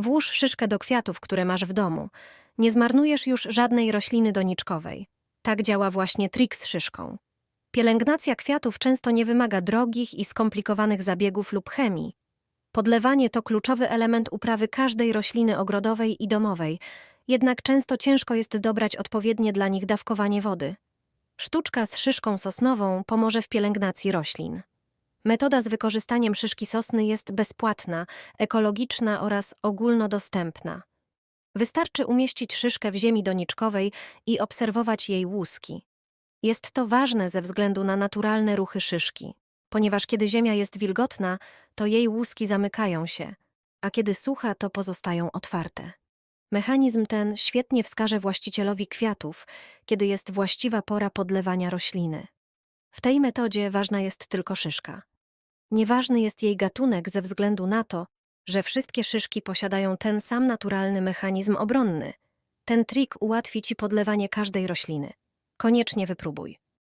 Włóż szyszkę do kwiatów, które masz w domu. Nie zmarnujesz już żadnej rośliny doniczkowej. Tak działa właśnie trik z szyszką. Pielęgnacja kwiatów często nie wymaga drogich i skomplikowanych zabiegów lub chemii. Podlewanie to kluczowy element uprawy każdej rośliny ogrodowej i domowej, jednak często ciężko jest dobrać odpowiednie dla nich dawkowanie wody. Sztuczka z szyszką sosnową pomoże w pielęgnacji roślin. Metoda z wykorzystaniem szyszki sosny jest bezpłatna, ekologiczna oraz ogólnodostępna. Wystarczy umieścić szyszkę w ziemi doniczkowej i obserwować jej łuski. Jest to ważne ze względu na naturalne ruchy szyszki, ponieważ kiedy ziemia jest wilgotna, to jej łuski zamykają się, a kiedy sucha, to pozostają otwarte. Mechanizm ten świetnie wskaże właścicielowi kwiatów, kiedy jest właściwa pora podlewania rośliny. W tej metodzie ważna jest tylko szyszka. Nieważny jest jej gatunek ze względu na to, że wszystkie szyszki posiadają ten sam naturalny mechanizm obronny. Ten trik ułatwi ci podlewanie każdej rośliny. Koniecznie wypróbuj.